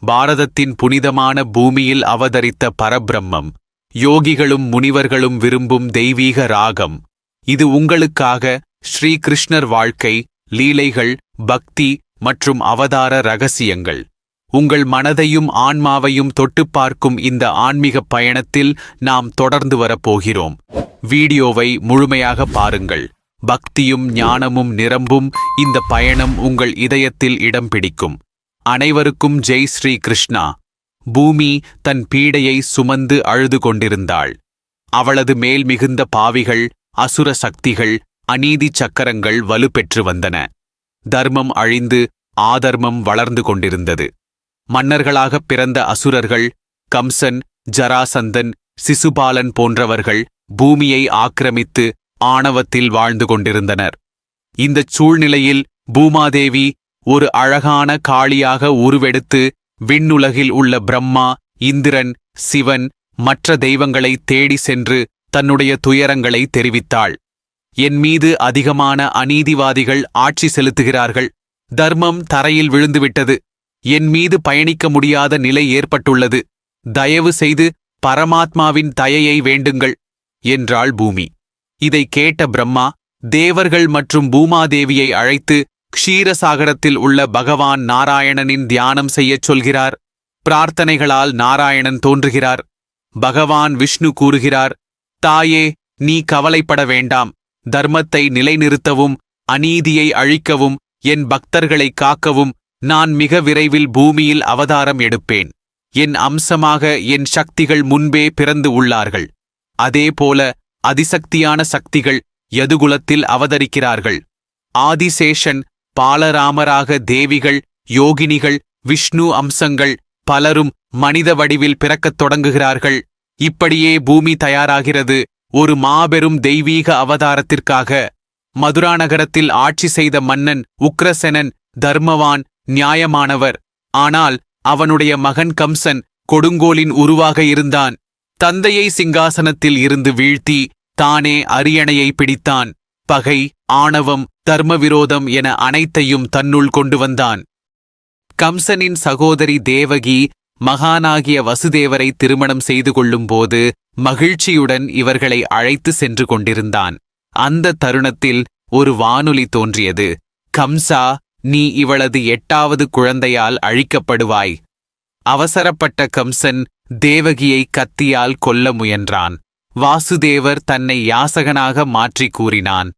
பாரதத்தின் புனிதமான பூமியில் அவதரித்த பரபிரம்மம் யோகிகளும் முனிவர்களும் விரும்பும் தெய்வீக ராகம். இது உங்களுக்காக ஸ்ரீ கிருஷ்ணர் வாழ்க்கை லீலைகள் பக்தி மற்றும் அவதார ரகசியங்கள். உங்கள் மனதையும் ஆன்மாவையும் தொட்டுப் பார்க்கும் இந்த ஆன்மீக பயணத்தில் நாம் தொடர்ந்து வரப்போகிறோம். வீடியோவை முழுமையாக பாருங்கள். பக்தியும் ஞானமும் நிரம்பும் இந்த பயணம் உங்கள் இதயத்தில் இடம் பிடிக்கும். அனைவருக்கும் ஜெய் ஸ்ரீ கிருஷ்ணா. பூமி தன் பீடையை சுமந்து அழுது கொண்டிருந்தாள். அவளது மேல் மிகுந்த பாவிகள் அசுர சக்திகள் அநீதி சக்கரங்கள் வலுப்பெற்று வந்தன. தர்மம் அழிந்து ஆதர்மம் வளர்ந்து கொண்டிருந்தது. மன்னர்களாகப் பிறந்த அசுரர்கள் கம்சன் ஜராசந்தன் சிசுபாலன் போன்றவர்கள் பூமியை ஆக்கிரமித்து ஆணவத்தில் வாழ்ந்து கொண்டிருந்தனர். இந்தச் சூழ்நிலையில் பூமாதேவி ஒரு அழகான காளியாக உருவெடுத்து விண்ணுலகில் உள்ள பிரம்மா இந்திரன் சிவன் மற்ற தெய்வங்களை தேடி சென்று தன்னுடைய துயரங்களை தெரிவித்தாள். என் மீது அதிகமான அநீதிவாதிகள் ஆட்சி செலுத்துகிறார்கள். தர்மம் தரையில் விழுந்துவிட்டது. என் மீது பயணிக்க முடியாத நிலை ஏற்பட்டுள்ளது. தயவு செய்து பரமாத்மாவின் தயையை வேண்டுங்கள் என்றாள் பூமி. இதை கேட்ட பிரம்மா தேவர்கள் மற்றும் பூமாதேவியை அழைத்து க்ஷீரசாகரத்தில் உள்ள பகவான் நாராயணனின் தியானம் செய்யச் சொல்கிறார். பிரார்த்தனைகளால் நாராயணன் தோன்றுகிறார். பகவான் விஷ்ணு கூறுகிறார் தாயே நீ கவலைப்பட வேண்டாம். தர்மத்தை நிலைநிறுத்தவும் அநீதியை அழிக்கவும் என் பக்தர்களை காக்கவும் நான் மிக விரைவில் பூமியில் அவதாரம் எடுப்பேன். என் அம்சமாக என் சக்திகள் முன்பே பிறந்து உள்ளார்கள். அதேபோல அதிசக்தியான சக்திகள் யதுகுலத்தில் அவதரிக்கிறார்கள். ஆதிசேஷன் பாலராமராக தேவிகள் யோகினிகள் விஷ்ணு அம்சங்கள் பலரும் மனித வடிவில் பிறக்கத் தொடங்குகிறார்கள். இப்படியே பூமி தயாராகிறது. ஒரு மாபெரும் தெய்வீக அவதாரத்திற்காக. மதுரா நகரத்தில் ஆட்சி செய்த மன்னன் உக்ரசெனன் தர்மவான் நியாயமானவர். ஆனால் அவனுடைய மகன் கம்சன் கொடுங்கோலின் உருவாக இருந்தான். தந்தையை சிங்காசனத்தில் இருந்து வீழ்த்தி தானே அரியணையை பிடித்தான். பகை ஆணவம் தர்மவிரோதம் என அனைத்தையும் தன்னுள் கொண்டு வந்தான். கம்சனின் சகோதரி தேவகி மகானாகிய வசுதேவரை திருமணம் செய்து கொள்ளும்போது மகிழ்ச்சியுடன் இவர்களை அழைத்து சென்று கொண்டிருந்தான். அந்த தருணத்தில் ஒரு வானொலி தோன்றியது. கம்சா நீ இவளது எட்டாவது குழந்தையால் அழிக்கப்படுவாய் அவசரப்பட்ட கம்சன் தேவகியை கத்தியால் கொல்ல முயன்றான். வாசுதேவர் தன்னை யாசகனாக மாற்றிக் கூறினான்.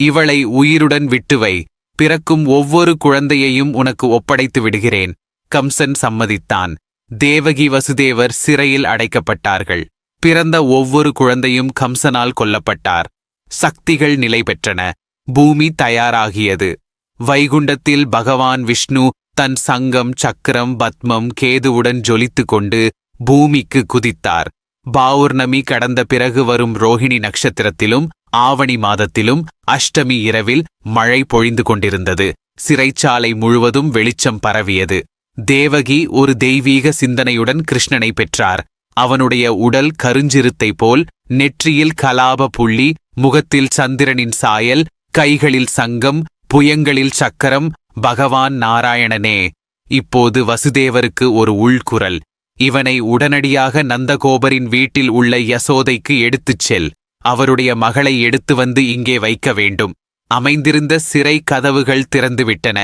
இவளை உயிருடன் விட்டுவை. பிறக்கும் ஒவ்வொரு குழந்தையையும் உனக்கு ஒப்படைத்து விடுகிறேன். கம்சன் சம்மதித்தான். தேவகி வசுதேவர் சிறையில் அடைக்கப்பட்டார்கள். பிறந்த ஒவ்வொரு குழந்தையும் கம்சனால் கொல்லப்பட்டார். சக்திகள் நிலை பெற்றன. பூமி தயாராகியது. வைகுண்டத்தில் பகவான் விஷ்ணு தன் சங்கம் சக்கரம் பத்மம் கேதுவுடன் ஜொலித்துக் கொண்டு பூமிக்கு குதித்தார். பௌர்ணமி கடந்த பிறகு வரும் ரோஹிணி நட்சத்திரத்திலும் ஆவணி மாதத்திலும் அஷ்டமி இரவில் மழை பொழிந்து கொண்டிருந்தது. சிறைச்சாலை முழுவதும் வெளிச்சம் பரவியது. தேவகி ஒரு தெய்வீக சிந்தனையுடன் கிருஷ்ணனை பெற்றார். அவனுடைய உடல் கருஞ்சிருத்தை போல் நெற்றியில் கலாப புள்ளி முகத்தில் சந்திரனின் சாயல் கைகளில் சங்கம் புயங்களில் சக்கரம் பகவான் நாராயணனே. இப்போது வசுதேவருக்கு ஒரு உள்குரல். இவனை உடனடியாக நந்தகோபரின் வீட்டில் உள்ள யசோதைக்கு எடுத்துச் செல். அவருடைய மகளை எடுத்து வந்து இங்கே வைக்க வேண்டும். அமைந்திருந்த சிறை கதவுகள் திறந்துவிட்டன.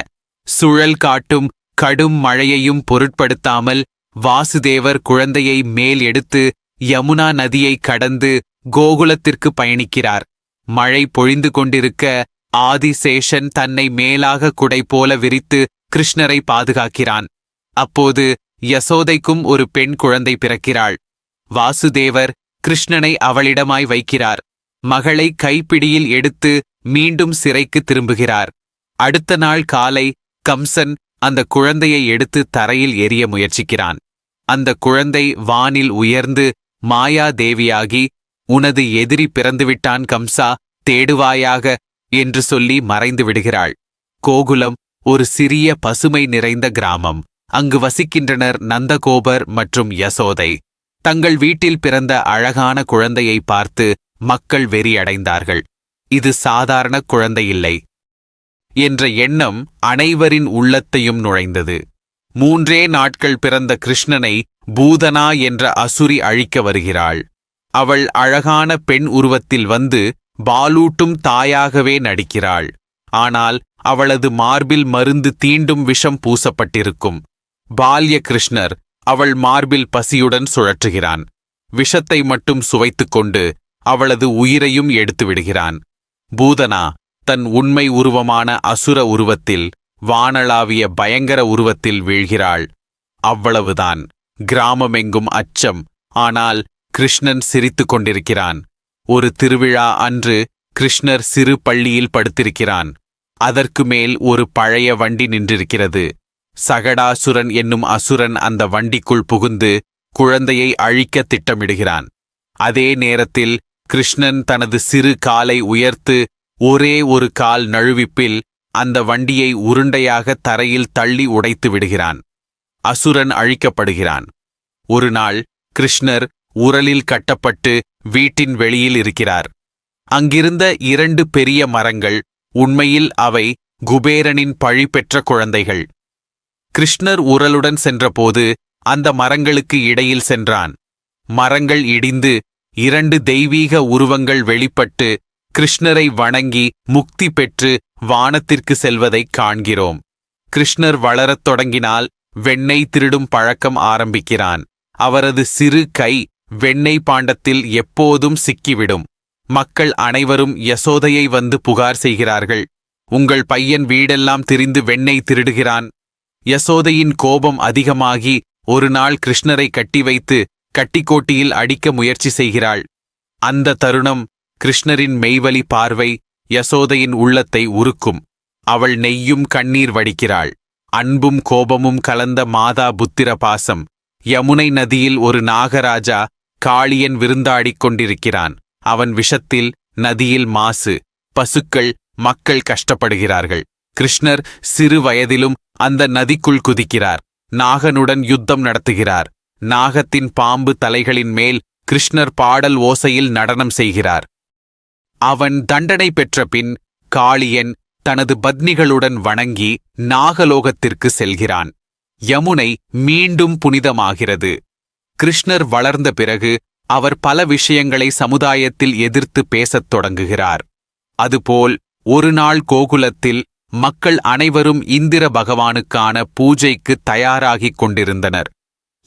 சுழல் காட்டும் கடும் மழையையும் பொருட்படுத்தாமல் வாசுதேவர் குழந்தையை மேல் எடுத்து யமுனா நதியை கடந்து கோகுலத்திற்கு பயணிக்கிறார். மழை பொழிந்து கொண்டிருக்க ஆதிசேஷன் தன்னை மேலாக குடை போல விரித்து கிருஷ்ணரை பாதுகாக்கிறான். அப்போது யசோதைக்கும் ஒரு பெண் குழந்தை பிறக்கிறாள். வாசுதேவர் கிருஷ்ணனை அவளிடமாய் வைக்கிறார். மகளை கைப்பிடியில் எடுத்து மீண்டும் சிறைக்கு திரும்புகிறார். அடுத்த நாள் காலை கம்சன் அந்த குழந்தையை எடுத்து தரையில் எரிய முயற்சிக்கிறான். அந்த குழந்தை வானில் உயர்ந்து மாயா தேவியாகி உனது எதிரி பிறந்துவிட்டான் கம்சா தேடுவாயாக என்று சொல்லி மறைந்து விடுகிறாள். கோகுலம் ஒரு சிறிய பசுமை நிறைந்த கிராமம். அங்கு வசிக்கின்றனர் நந்தகோபர் மற்றும் யசோதை. தங்கள் வீட்டில் பிறந்த அழகான குழந்தையை பார்த்து மக்கள் வெறியடைந்தார்கள். இது சாதாரண குழந்தையில்லை என்ற எண்ணம் அனைவரின் உள்ளத்தையும் நுழைந்தது. மூன்றே நாட்கள் பிறந்த கிருஷ்ணனை பூதனா என்ற அசுரி அழிக்க வருகிறாள். அவள் அழகான பெண் உருவத்தில் வந்து பாலூட்டும் தாயாகவே நடிக்கிறாள். ஆனால் அவளது மார்பில் மருந்து தீண்டும் விஷம் பூசப்பட்டிருக்கும். பால்ய கிருஷ்ணர் அவள் மார்பில் பசியுடன் சுழற்றுகிறான். விஷத்தை மட்டும் சுவைத்துக் கொண்டு அவளது உயிரையும் எடுத்து விடுகிறான் பூதனா தன் உண்மை உருவமான அசுர உருவத்தில் வானளாவிய பயங்கர உருவத்தில் வீழ்கிறாள். அவ்வளவுதான். கிராமமெங்கும் அச்சம். ஆனால் கிருஷ்ணன் சிரித்துக் கொண்டிருக்கிறான். ஒரு திருவிழா அன்று கிருஷ்ணர் சிறு பள்ளியில் படுத்திருக்கிறான். அதற்கு மேல் ஒரு பழைய வண்டி நின்றிருக்கிறது. சகடாசுரன் என்னும் அசுரன் அந்த வண்டிக்குள் புகுந்து குழந்தையை அழிக்க திட்டமிடுகிறான். அதே நேரத்தில் கிருஷ்ணன் தனது சிறு காலை உயர்த்து ஒரே ஒரு கால் நழுவிப்பில் அந்த வண்டியை உருண்டையாக தரையில் தள்ளி உடைத்து விடுகிறான். அசுரன் அழிக்கப்படுகிறான். ஒரு நாள் கிருஷ்ணர் உரலில் கட்டப்பட்டு வீட்டின் வெளியில் இருக்கிறார். அங்கிருந்த இரண்டு பெரிய மரங்கள் உண்மையில் அவை குபேரனின் பழி பெற்ற குழந்தைகள். கிருஷ்ணர் உரலுடன் சென்றபோது அந்த மரங்களுக்கு இடையில் சென்றான். மரங்கள் இடிந்து இரண்டு தெய்வீக உருவங்கள் வெளிப்பட்டு கிருஷ்ணரை வணங்கி முக்தி பெற்று வானத்திற்கு செல்வதைக் காண்கிறோம். கிருஷ்ணர் வளரத் தொடங்கினால் வெண்ணெய் திருடும் பழக்கம் ஆரம்பிக்கிறான். அவரது சிறு கை வெண்ணெய் பாண்டத்தில் எப்போதும் சிக்கிவிடும். மக்கள் அனைவரும் யசோதையை வந்து புகார் செய்கிறார்கள். உங்கள் பையன் வீடெல்லாம் திரிந்து வெண்ணெய் திருடுகிறான். யசோதையின் கோபம் அதிகமாகி ஒரு நாள் கிருஷ்ணரை கட்டி வைத்து கட்டிக்கோட்டியில் அடிக்க முயற்சி செய்கிறாள். அந்த தருணம் கிருஷ்ணரின் மெய்வலி பார்வை யசோதையின் உள்ளத்தை உருக்கும். அவள் நெய்யும் கண்ணீர் வடிக்கிறாள். அன்பும் கோபமும் கலந்த மாதா புத்திர பாசம் யமுனை நதியில் ஒரு நாகராஜா காளியன் விருந்தாடிக் கொண்டிருக்கிறான். அவன் விஷத்தில் நதியில் மாசு. பசுக்கள் மக்கள் கஷ்டப்படுகிறார்கள். கிருஷ்ணர் சிறு வயதிலும் அந்த நதிக்குள் குதிக்கிறார். நாகனுடன் யுத்தம் நடத்துகிறார். நாகத்தின் பாம்பு தலைகளின் மேல் கிருஷ்ணர் பாடல் ஓசையில் நடனம் செய்கிறார். அவன் தண்டனை பெற்ற பின் காளியன் தனது பத்னிகளுடன் வணங்கி நாகலோகத்திற்கு செல்கிறான். யமுனை மீண்டும் புனிதமாகிறது. கிருஷ்ணர் வளர்ந்த பிறகு அவர் பல விஷயங்களை சமுதாயத்தில் எதிர்த்து பேசத் தொடங்குகிறார். அதுபோல் ஒரு நாள் கோகுலத்தில் மக்கள் அனைவரும் இந்திர பகவானுக்கான பூஜைக்கு தயாராகிக் கொண்டிருந்தனர்.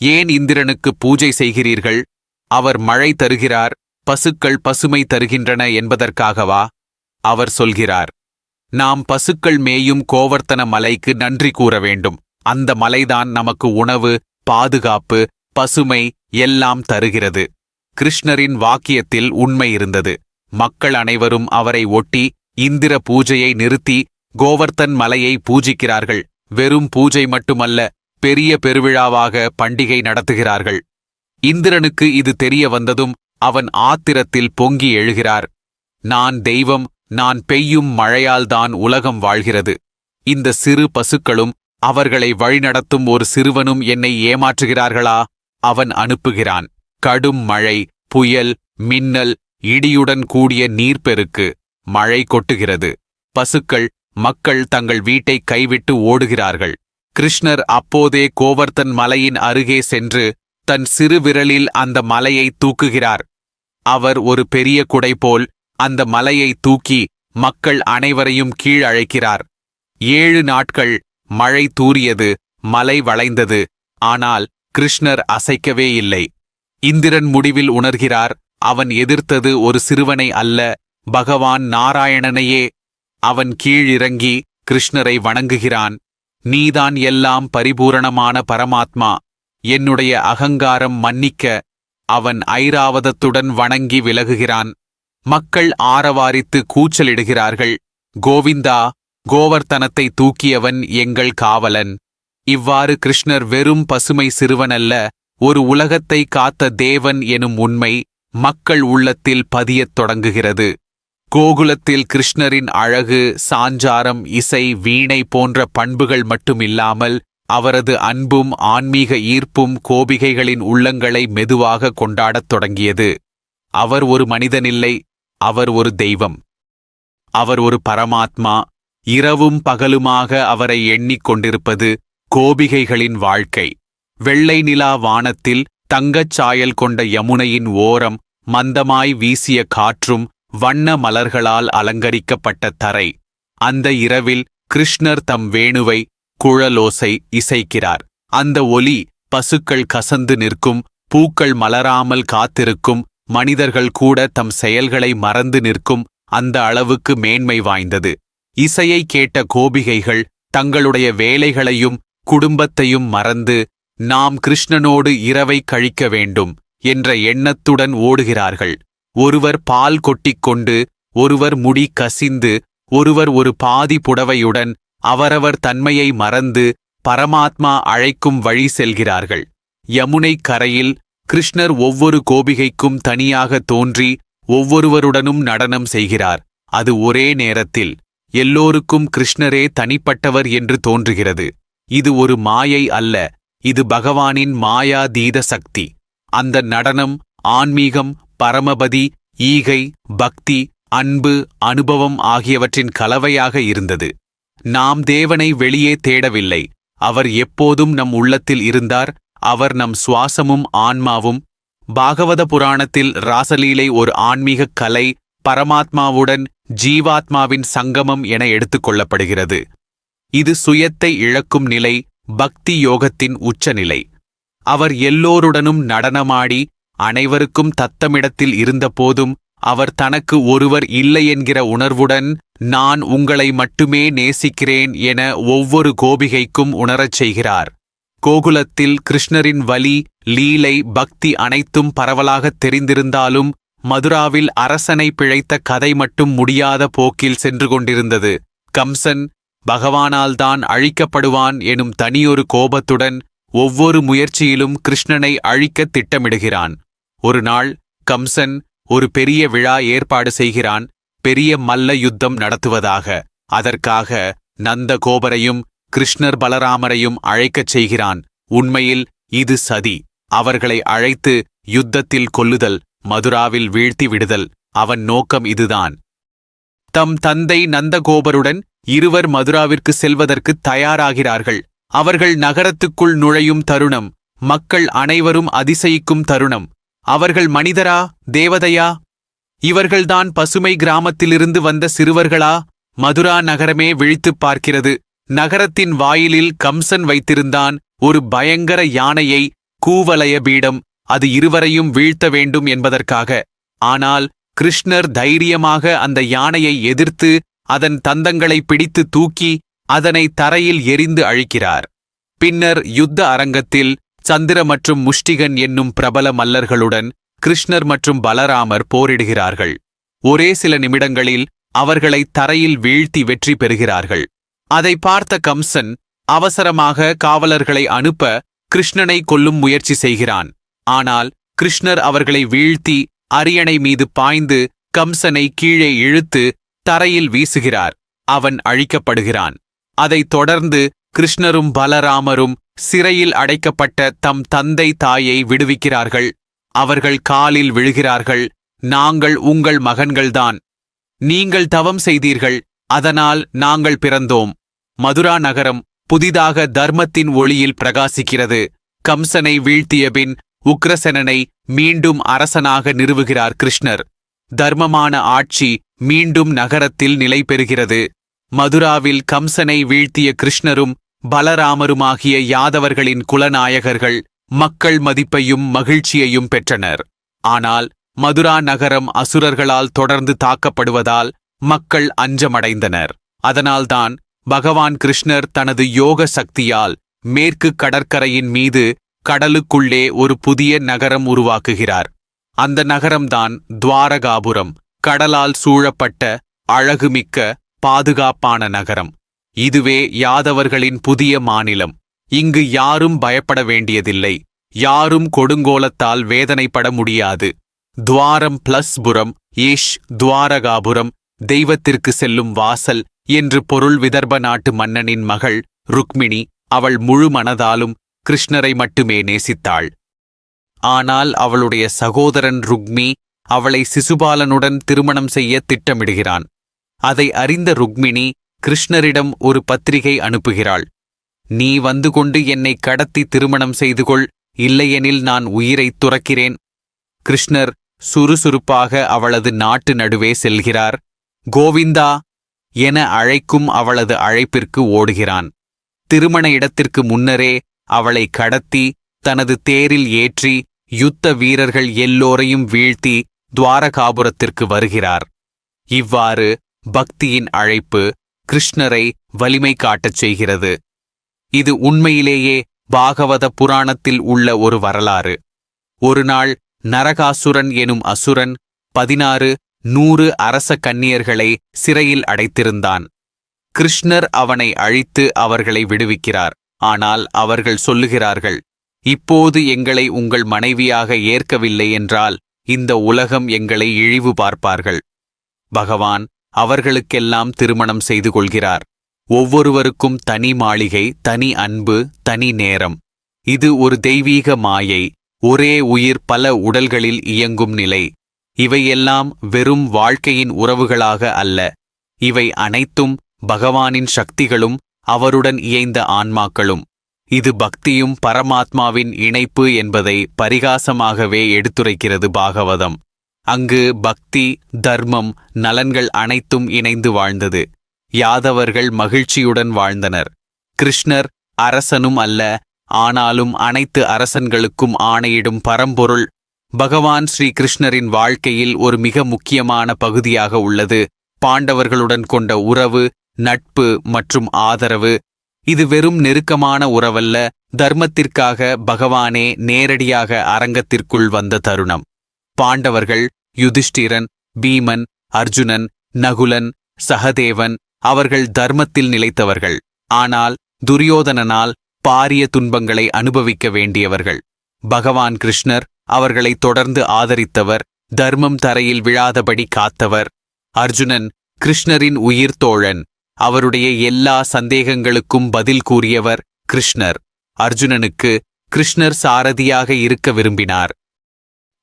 ஏன் இந்திரனுக்கு பூஜை செய்கிறீர்கள்? அவர் மழை தருகிறார் பசுக்கள் பசுமை தருகின்றன என்பதற்காகவா? அவர் சொல்கிறார் நாம் பசுக்கள் மேயும் கோவர்த்தன மலைக்கு நன்றி கூற வேண்டும். அந்த மலைதான் நமக்கு உணவு பாதுகாப்பு பசுமை எல்லாம் தருகிறது. கிருஷ்ணரின் வாக்கியத்தில் உண்மை இருந்தது. மக்கள் அனைவரும் அவரை ஒட்டி இந்திர பூஜையை நிறுத்தி கோவர்த்தன் மலையை பூஜிக்கிறார்கள். வெறும் பூஜை மட்டுமல்ல பெரிய பெருவிழாவாக பண்டிகை நடத்துகிறார்கள். இந்திரனுக்கு இது தெரிய வந்ததும் அவன் ஆத்திரத்தில் பொங்கி எழுகிறார். நான் தெய்வம் நான் பெய்யும் மழையால்தான் உலகம் வாழ்கிறது. இந்த சிறு பசுக்களும் அவர்களை வழிநடத்தும் ஒரு சிறுவனும் என்னை ஏமாற்றுகிறார்களா? அவன் அனுப்புகிறான். கடும் மழை புயல் மின்னல் இடியுடன் கூடிய நீர்ப்பெருக்கு மழை கொட்டுகிறது. பசுக்கள் மக்கள் தங்கள் வீட்டை கைவிட்டு ஓடுகிறார்கள். கிருஷ்ணர் அப்போதே கோவர்த்தன் மலையின் அருகே சென்று தன் சிறு விரலில் அந்த மலையை தூக்குகிறார். அவர் ஒரு பெரிய குடை போல் அந்த மலையை தூக்கி மக்கள் அனைவரையும் கீழ் அழைக்கிறார். ஏழு நாட்கள் மழை தூறியது மலை வளைந்தது ஆனால் கிருஷ்ணர் அசைக்கவே இல்லை. இந்திரன் முடிவில் உணர்கிறார் அவன் எதிர்த்தது ஒரு சிறுவனை அல்ல பகவான் நாராயணனையே அவன் கீழிறங்கி கிருஷ்ணரை வணங்குகிறான். நீதான் எல்லாம் பரிபூரணமான பரமாத்மா. என்னுடைய அகங்காரம் மன்னிக்க அவன் ஐராவதத்துடன் வணங்கி விலகுகிறான். மக்கள் ஆரவாரித்து கூச்சலிடுகிறார்கள். கோவிந்தா கோவர்த்தனத்தை தூக்கியவன் எங்கள் காவலன். இவ்வாறு கிருஷ்ணர் வெறும் பசுமை சிறுவனல்ல ஒரு உலகத்தை காத்த தேவன் எனும் உண்மை மக்கள் உள்ளத்தில் பதியத் தொடங்குகிறது. கோகுலத்தில் கிருஷ்ணரின் அழகு சாஞ்சாரம் இசை வீணை போன்ற பண்புகள் மட்டுமில்லாமல் அவரது அன்பும் ஆன்மீக ஈர்ப்பும் கோபிகைகளின் உள்ளங்களை மெதுவாக கொண்டாடத் தொடங்கியது. அவர் ஒரு மனிதனில்லை அவர் ஒரு தெய்வம். அவர் ஒரு பரமாத்மா இரவும் பகலுமாக அவரை எண்ணிக் கொண்டிருப்பது கோபிகைகளின் வாழ்க்கை. வெள்ளை நிலா வானத்தில் தங்கச் சாயல் கொண்ட யமுனையின் ஓரம் மந்தமாய் வீசிய காற்றும் வண்ண மலர்களால் அலங்கரிக்கப்பட்ட தரை. அந்த இரவில் கிருஷ்ணர் தம் வேணுவை குழலோசை இசைக்கிறார். அந்த ஒலி பசுக்கள் கசந்து நிற்கும் பூக்கள் மலராமல் காத்திருக்கும் மனிதர்கள் கூட தம் செயல்களை மறந்து நிற்கும் அந்த அளவுக்கு மேன்மை வாய்ந்தது. இசையை கேட்ட கோபிகைகள் தங்களுடைய வேலைகளையும் குடும்பத்தையும் மறந்து நாம் கிருஷ்ணனோடு இரவை கழிக்க வேண்டும் என்ற எண்ணத்துடன் ஓடுகிறார்கள். ஒருவர் பால் கொட்டிக்கொண்டு ஒருவர் முடி கசிந்து ஒருவர் ஒரு பாதி புடவையுடன் அவரவர் தன்மையை மறந்து பரமாத்மா அழைக்கும் வழி செல்கிறார்கள். யமுனை கரையில் கிருஷ்ணர் ஒவ்வொரு கோபிகைக்கும் தனியாக தோன்றி ஒவ்வொருவருடனும் நடனம் செய்கிறார். அது ஒரே நேரத்தில் எல்லோருக்கும் கிருஷ்ணரே தனிப்பட்டவர் என்று தோன்றுகிறது. இது ஒரு மாயை அல்ல இது பகவானின் மாயாதீத சக்தி. அந்த நடனம் ஆன்மீகம் பரமபதி ஈகை பக்தி அன்பு அனுபவம் ஆகியவற்றின் கலவையாக இருந்தது. நாம் தேவனை வெளியே தேடவில்லை. அவர் எப்போதும் நம் உள்ளத்தில் இருந்தார். அவர் நம் சுவாசமும் ஆன்மாவும். பாகவத புராணத்தில் ராசலீலை ஒரு ஆன்மீகக் கலை பரமாத்மாவுடன் ஜீவாத்மாவின் சங்கமம் என எடுத்துக்கொள்ளப்படுகிறது இது சுயத்தை இழக்கும் நிலை பக்தி யோகத்தின் உச்சநிலை. அவர் எல்லோருடனும் நடனமாடி அனைவருக்கும் தத்தமிடத்தில் இருந்தபோதும் அவர் தனக்கு ஒருவர் இல்லை என்கிற உணர்வுடன் நான் உங்களை மட்டுமே நேசிக்கிறேன் என ஒவ்வொரு கோபிகைக்கும் உணரச் செய்கிறார். கோகுலத்தில் கிருஷ்ணரின் வலி லீலை பக்தி அனைத்தும் பரவலாகத் தெரிந்திருந்தாலும் மதுராவில் அரசனை பிழைத்த கதை மட்டும் முடியாத போக்கில் சென்று கொண்டிருந்தது. கம்சன் பகவானால்தான் அழிக்கப்படுவான் எனும் தனியொரு கோபத்துடன் ஒவ்வொரு முயற்சியிலும் கிருஷ்ணனை அழிக்கத் திட்டமிடுகிறான். ஒரு நாள் கம்சன் ஒரு பெரிய விழா ஏற்பாடு செய்கிறான் பெரிய மல்ல யுத்தம் நடத்துவதாக. அதற்காக நந்த கோபரையும் கிருஷ்ணர் பலராமரையும் அழைக்கச் செய்கிறான். உண்மையில் இது சதி. அவர்களை அழைத்து யுத்தத்தில் கொல்லுதல் மதுராவில் வீழ்த்தி விடுதல். அவன் நோக்கம் இதுதான். தம் தந்தை நந்தகோபருடன் இருவர் மதுராவிற்கு செல்வதற்கு தயாராகிறார்கள். அவர்கள் நகரத்துக்குள் நுழையும் தருணம் மக்கள் அனைவரும் அதிசயிக்கும் தருணம். அவர்கள் மனிதரா தேவதையா? இவர்கள்தான் பசுமை கிராமத்திலிருந்து வந்த சிறுவர்களா? மதுரா நகரமே விழித்துப் பார்க்கிறது. நகரத்தின் வாயிலில் கம்சன் வைத்திருந்தான் ஒரு பயங்கர யானையை கூவலய பீடம். அது இருவரையும் வீழ்த்த வேண்டும் என்பதற்காக. ஆனால் கிருஷ்ணர் தைரியமாக அந்த யானையை எதிர்த்து அதன் தந்தங்களை பிடித்து தூக்கி அதனை தரையில் எரிந்து அழிக்கிறார். பின்னர் யுத்த அரங்கத்தில் சந்திர மற்றும் முஷ்டிகன் என்னும் பிரபல மல்லர்களுடன் கிருஷ்ணர் மற்றும் பலராமர் போரிடுகிறார்கள். ஒரே சில நிமிடங்களில் அவர்களை தரையில் வீழ்த்தி வெற்றி பெறுகிறார்கள். அதை பார்த்த கம்சன் அவசரமாக காவலர்களை அனுப்ப கிருஷ்ணனை கொல்லும் முயற்சி செய்கிறான். ஆனால் கிருஷ்ணர் அவர்களை வீழ்த்தி அரியணை மீது பாய்ந்து கம்சனை கீழே இழுத்து தரையில் வீசுகிறார். அவன் அழிக்கப்படுகிறான். அதைத் தொடர்ந்து கிருஷ்ணரும் பலராமரும் சிறையில் அடைக்கப்பட்ட தம் தந்தை தாயை விடுவிக்கிறார்கள். அவர்கள் காலில் விழுகிறார்கள். நாங்கள் உங்கள் மகன்கள்தான். நீங்கள் தவம் செய்தீர்கள். அதனால் நாங்கள் பிறந்தோம். மதுரா நகரம் புதிதாக தர்மத்தின் ஒளியில் பிரகாசிக்கிறது. கம்சனை வீழ்த்தியபின் உக்ரசெனனை மீண்டும் அரசனாக நிறுவுகிறார் கிருஷ்ணர். தர்மமான ஆட்சி மீண்டும் நகரத்தில் நிலை பெறுகிறது மதுராவில் கம்சனை வீழ்த்திய கிருஷ்ணரும் பலராமருமாகிய யாதவர்களின் குலநாயகர்கள் மக்கள் மதிப்பையும் மகிழ்ச்சியையும் பெற்றனர். ஆனால் மதுரா நகரம் அசுரர்களால் தொடர்ந்து தாக்கப்படுவதால் மக்கள் அஞ்சமடைந்தனர். அதனால்தான் பகவான் கிருஷ்ணர் தனது யோக சக்தியால் மேற்கு கடற்கரையின் மீது கடலுக்குள்ளே ஒரு புதிய நகரம் உருவாக்குகிறார். அந்த நகரம்தான் துவாரகாபுரம். கடலால் சூழப்பட்ட அழகுமிக்க பாதுகாப்பான நகரம். இதுவே யாதவர்களின் புதிய மாநிலம். இங்கு யாரும் பயப்பட வேண்டியதில்லை. யாரும் கொடுங்கோலத்தால் வேதனைப்பட முடியாது. துவாரம் பிளஸ் புரம் ஏஷ் துவாரகாபுரம் தெய்வத்திற்கு செல்லும் வாசல் என்று பொருள் விதர்ப நாட்டு மன்னனின் மகள் ருக்மிணி அவள் முழு மனதாலும் கிருஷ்ணரை மட்டுமே நேசித்தாள். ஆனால் அவளுடைய சகோதரன் ருக்மி அவளை சிசுபாலனுடன் திருமணம் செய்ய திட்டமிடுகிறான். அதை அறிந்த ருக்மிணி கிருஷ்ணரிடம் ஒரு பத்திரிகை அனுப்புகிறாள். நீ வந்து கொண்டு என்னை கடத்தி திருமணம் செய்து கொள் இல்லையெனில் நான் உயிரைத் துறக்கிறேன். கிருஷ்ணர் சுறுசுறுப்பாக அவளது நாட்டு நடுவே செல்கிறார். கோவிந்தா என அழைக்கும் அவளது அழைப்பிற்கு ஓடுகிறான். திருமண இடத்திற்கு முன்னரே அவளை கடத்தி தனது தேரில் ஏற்றி யுத்த வீரர்கள் எல்லோரையும் வீழ்த்தி துவாரகாபுரத்திற்கு வருகிறார். இவ்வாறு பக்தியின் அழைப்பு கிருஷ்ணரை வலிமை காட்டச் செய்கிறது. இது உண்மையிலேயே பாகவத புராணத்தில் உள்ள ஒரு வரலாறு. ஒருநாள் நரகாசுரன் எனும் அசுரன் பதினாறு நூறு அரச கன்னியர்களை சிறையில் அடைத்திருந்தான். கிருஷ்ணர் அவனை அழித்து அவர்களை விடுவிக்கிறார். ஆனால் அவர்கள் சொல்லுகிறார்கள் இப்போது எங்களை உங்கள் மனைவியாக ஏற்கவில்லை என்றால் இந்த உலகம் எங்களை இழிவு பார்ப்பார்கள். பகவான் அவர்களுக்கெல்லாம் திருமணம் செய்து கொள்கிறார். ஒவ்வொருவருக்கும் தனி மாளிகை தனி அன்பு தனி நேரம். இது ஒரு தெய்வீக மாயை ஒரே உயிர் பல உடல்களில் இயங்கும் நிலை. இவையெல்லாம் வெறும் வாழ்க்கையின் உறவுகளாக அல்ல. இவை அனைத்தும் பகவானின் சக்திகளும் அவருடன் இயைந்த ஆன்மாக்களும். இது பக்தியும் பரமாத்மாவின் இணைப்பு என்பதை பரிகாசமாகவே எடுத்துரைக்கிறது பாகவதம். அங்கு பக்தி தர்மம் நலன்கள் அனைத்தும் இணைந்து வாழ்ந்தது. யாதவர்கள் மகிழ்ச்சியுடன் வாழ்ந்தனர். கிருஷ்ணர் அரசனும் அல்ல ஆனாலும் அனைத்து அரசன்களுக்கும் ஆணையிடும் பரம்பொருள் பகவான் ஸ்ரீ கிருஷ்ணரின் வாழ்க்கையில் ஒரு மிக முக்கியமான பகுதியாக உள்ளது. பாண்டவர்களுடன் கொண்ட உறவு நட்பு மற்றும் ஆதரவு இது வெறும் நெருக்கமான உறவல்ல தர்மத்திற்காக பகவானே நேரடியாக அரங்கத்திற்குள் வந்த தருணம். பாண்டவர்கள் யுதிஷ்டிரன் பீமன் அர்ஜுனன் நகுலன் சகதேவன் அவர்கள் தர்மத்தில் நிலைத்தவர்கள். ஆனால் துரியோதனனால் பாரிய துன்பங்களை அனுபவிக்க வேண்டியவர்கள். பகவான் கிருஷ்ணர் அவர்களை தொடர்ந்து ஆதரித்தவர் தர்மம் தரையில் விழாதபடி காத்தவர். அர்ஜுனன் கிருஷ்ணரின் உயிர் தோழன் அவருடைய எல்லா சந்தேகங்களுக்கும் பதில் கூறியவர் கிருஷ்ணர். அர்ஜுனனுக்கு கிருஷ்ணர் சாரதியாக இருக்க விரும்பினார்.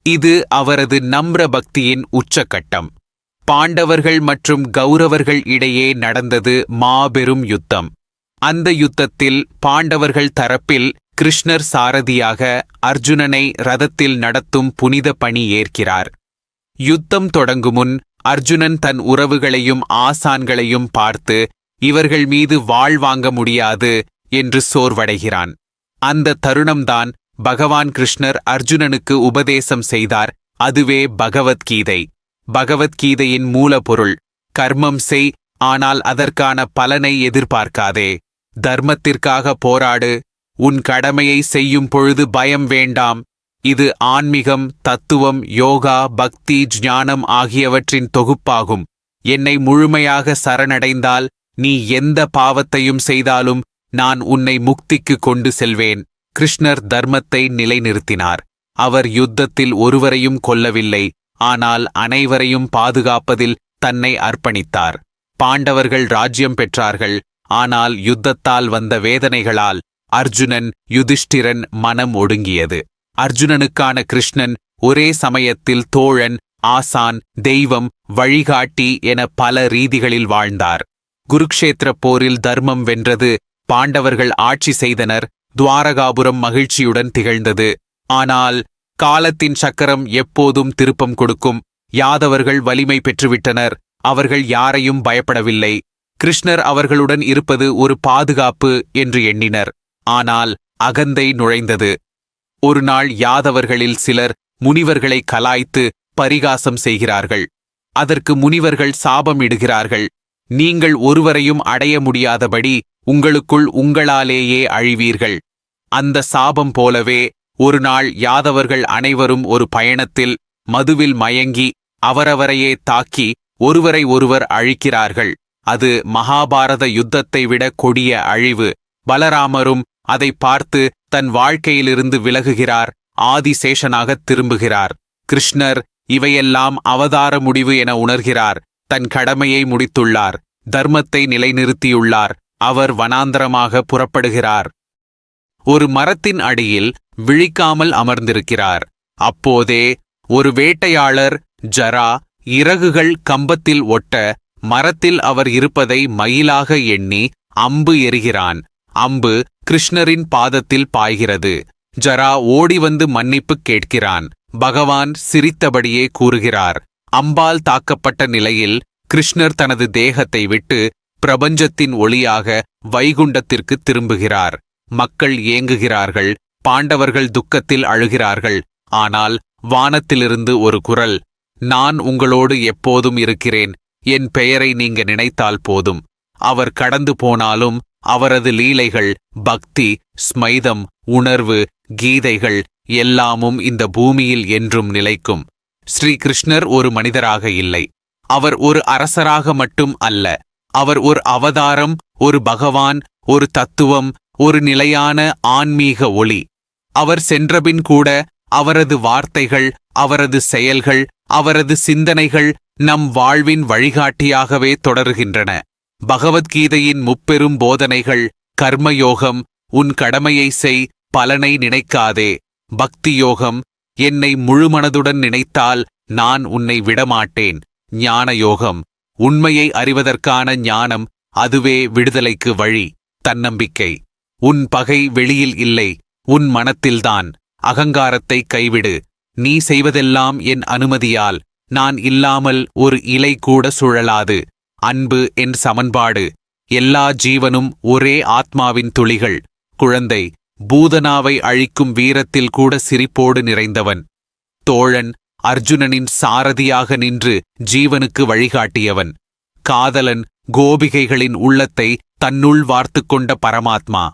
இது அவரது நம்ர பக்தியின் உச்சக்கட்டம் பாண்டவர்கள் மற்றும் கௌரவர்கள் இடையே நடந்தது மாபெரும் யுத்தம். அந்த யுத்தத்தில் பாண்டவர்கள் தரப்பில் கிருஷ்ணர் சாரதியாக அர்ஜுனனை ரதத்தில் நடத்தும் புனித பணி ஏற்கிறார். யுத்தம் தொடங்குமுன் அர்ஜுனன் தன் உறவுகளையும் ஆசான்களையும் பார்த்து இவர்கள் மீது வாழ் வாங்க முடியாது என்று சோர்வடைகிறான். அந்த தருணம்தான் பகவான் கிருஷ்ணர் அர்ஜுனனுக்கு உபதேசம் செய்தார். அதுவே பகவத்கீதை. பகவத்கீதையின் மூலப்பொருள் கர்மம் செய் ஆனால் அதற்கான பலனை எதிர்பார்க்காதே. தர்மத்திற்காக போராடு உன் கடமையை செய்யும் பொழுது பயம் வேண்டாம். இது ஆன்மீகம் தத்துவம் யோகா பக்தி ஞானம் ஆகியவற்றின் தொகுப்பாகும். என்னை முழுமையாக சரணடைந்தால் நீ எந்த பாவத்தையும் செய்தாலும் நான் உன்னை முக்திக்கு கொண்டு செல்வேன். கிருஷ்ணர் தர்மத்தை நிலைநிறுத்தினார். அவர் யுத்தத்தில் ஒருவரையும் கொல்லவில்லை ஆனால் அனைவரையும் பாதுகாப்பதில் தன்னை அர்ப்பணித்தார். பாண்டவர்கள் ராஜ்யம் பெற்றார்கள் ஆனால் யுத்தத்தால் வந்த வேதனைகளால் அர்ஜுனன் யுதிஷ்டிரன் மனம் ஒடுங்கியது. அர்ஜுனனுக்கான கிருஷ்ணன் ஒரே சமயத்தில் தோழன் ஆசான் தெய்வம் வழிகாட்டி என பல ரீதிகளில் வாழ்ந்தார். குருக்ஷேத்திர போரில் தர்மம் வென்றது பாண்டவர்கள் ஆட்சி செய்தனர் துவாரகாபுரம் மகிழ்ச்சியுடன் திகழ்ந்தது. ஆனால் காலத்தின் சக்கரம் எப்போதும் திருப்பம் கொடுக்கும். யாதவர்கள் வலிமை பெற்றுவிட்டனர். அவர்கள் யாரையும் பயப்படவில்லை. கிருஷ்ணர் அவர்களுடன் இருப்பது ஒரு பாதுகாப்பு என்று எண்ணினர். ஆனால் அகந்தை நுழைந்தது. ஒரு நாள் யாதவர்களில் சிலர் முனிவர்களை கலாய்த்து பரிகாசம் செய்கிறார்கள். அதற்கு முனிவர்கள் சாபம் இடுகிறார்கள். நீங்கள் ஒருவரையும் அடைய முடியாதபடி உங்களுக்குள் உங்களாலேயே அழிவீர்கள். அந்த சாபம் போலவே ஒரு நாள் யாதவர்கள் அனைவரும் ஒரு பயணத்தில் மதுவில் மயங்கி அவரவரையே தாக்கி ஒருவரை ஒருவர் அழிக்கிறார்கள். அது மகாபாரத யுத்தத்தை விட கொடிய அழிவு. பலராமரும் அதை பார்த்து தன் வாழ்க்கையிலிருந்து விலகுகிறார் ஆதிசேஷனாகத் திரும்புகிறார். கிருஷ்ணர் இவையெல்லாம் அவதார முடிவு என உணர்கிறார் தன் கடமையை முடித்துள்ளார் தர்மத்தை நிலைநிறுத்தியுள்ளார். அவர் வனாந்தரமாக புறப்படுகிறார். ஒரு மரத்தின் அடியில் விழிக்காமல் அமர்ந்திருக்கிறார். அப்போதே ஒரு வேட்டையாளர் ஜரா இறகுகள் கம்பத்தில் ஒட்ட மரத்தில் அவர் இருப்பதை மயிலாக எண்ணி அம்பு எறிகிறான். அம்பு கிருஷ்ணரின் பாதத்தில் பாய்கிறது. ஜரா ஓடி வந்து மன்னிப்பு கேட்கிறான். பகவான் சிரித்தபடியே கூறுகிறார். அம்பால் தாக்கப்பட்ட நிலையில் கிருஷ்ணர் தனது தேகத்தை விட்டு பிரபஞ்சத்தின் ஒளியாக வைகுண்டத்திற்கு திரும்புகிறார். மக்கள் ஏங்குகிறார்கள் பாண்டவர்கள் துக்கத்தில் அழுகிறார்கள். ஆனால் வானத்திலிருந்து ஒரு குரல் நான் உங்களோடு எப்போதும் இருக்கிறேன் என் பெயரை நீங்க நினைத்தால் போதும். அவர் கடந்து போனாலும் அவரது லீலைகள் பக்தி ஸ்மைதம் உணர்வு கீதைகள் எல்லாமும் இந்த பூமியில் என்றும் நிலைக்கும். ஸ்ரீகிருஷ்ணர் ஒரு மனிதராக இல்லை. அவர் ஒரு அரசராக மட்டும் அல்ல. அவர் ஒரு அவதாரம் ஒரு பகவான் ஒரு தத்துவம் ஒரு நிலையான ஆன்மீக ஒளி. அவர் சென்றபின் கூட அவரது வார்த்தைகள் அவரது செயல்கள் அவரது சிந்தனைகள் நம் வாழ்வின் வழிகாட்டியாகவே தொடர்கின்றன. பகவத்கீதையின் முப்பெரும் போதனைகள் கர்மயோகம் உன் கடமையை செய் பலனை நினைக்காதே. பக்தி யோகம் என்னை முழுமனதுடன் நினைத்தால் நான் உன்னை விடமாட்டேன். ஞான யோகம் உண்மையை அறிவதற்கான ஞானம் அதுவே விடுதலைக்கு வழி தன்னம்பிக்கை. உன் பகை வெளியில் இல்லை உன் மனத்தில்தான். அகங்காரத்தை கைவிடு. நீ செய்வதெல்லாம் என் அனுமதியால் நான் இல்லாமல் ஒரு இலை கூட சுழலாது. அன்பு என் சமன்பாடு. எல்லா ஜீவனும் ஒரே ஆத்மாவின் துளிகள். குழந்தை பூதனாவை அழிக்கும் வீரத்தில் கூட சிரிப்போடு நிறைந்தவன். தோழன் அர்ஜுனனின் சாரதியாக நின்று ஜீவனுக்கு வழிகாட்டியவன். காதலன் கோபிகைகளின் உள்ளத்தை தன்னுள் வார்த்துக் கொண்ட பரமாத்மா.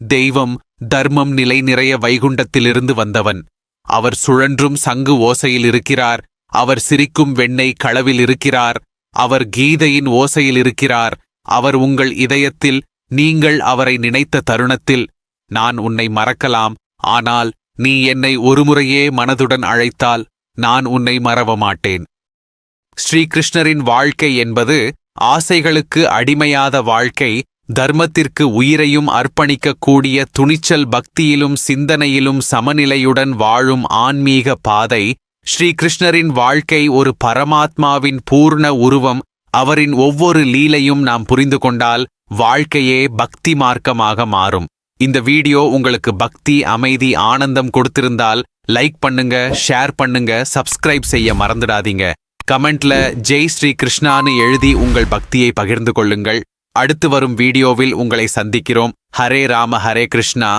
தெய்வம் தர்மம் நிலை நிறைய வைகுண்டத்திலிருந்து வந்தவன். அவர் சுழன்றும் சங்கு ஓசையில் இருக்கிறார். அவர் சிரிக்கும் வெண்ணெய் களவில் இருக்கிறார். அவர் கீதையின் ஓசையில் இருக்கிறார். அவர் உங்கள் இதயத்தில் நீங்கள் அவரை நினைத்த தருணத்தில் நான் உன்னை மறக்கலாம். ஆனால் நீ என்னை ஒருமுறையே மனதுடன் அழைத்தால் நான் உன்னை மறவ மாட்டேன் ஸ்ரீகிருஷ்ணரின் வாழ்க்கை என்பது ஆசைகளுக்கு அடிமையாத வாழ்க்கை தர்மத்திற்கு உயிரையும் அர்ப்பணிக்கக்கூடிய துணிச்சல் பக்தியிலும் சிந்தனையிலும் சமநிலையுடன் வாழும் ஆன்மீக பாதை ஸ்ரீகிருஷ்ணரின் வாழ்க்கை ஒரு பரமாத்மாவின் பூர்ண உருவம் அவரின் ஒவ்வொரு லீலையும் நாம் புரிந்து கொண்டால் வாழ்க்கையே பக்தி மார்க்கமாக மாறும். இந்த வீடியோ உங்களுக்கு பக்தி அமைதி ஆனந்தம் கொடுத்திருந்தால் லைக் பண்ணுங்க ஷேர் பண்ணுங்க சப்ஸ்கிரைப் செய்ய மறந்துடாதீங்க. கமெண்ட்ல ஜெய் ஸ்ரீ கிருஷ்ணான்னு எழுதி உங்கள் பக்தியை பகிர்ந்து கொள்ளுங்கள். அடுத்து வரும் வீடியோவில் உங்களை சந்திக்கிறோம். ஹரே ராம ஹரே கிருஷ்ணா.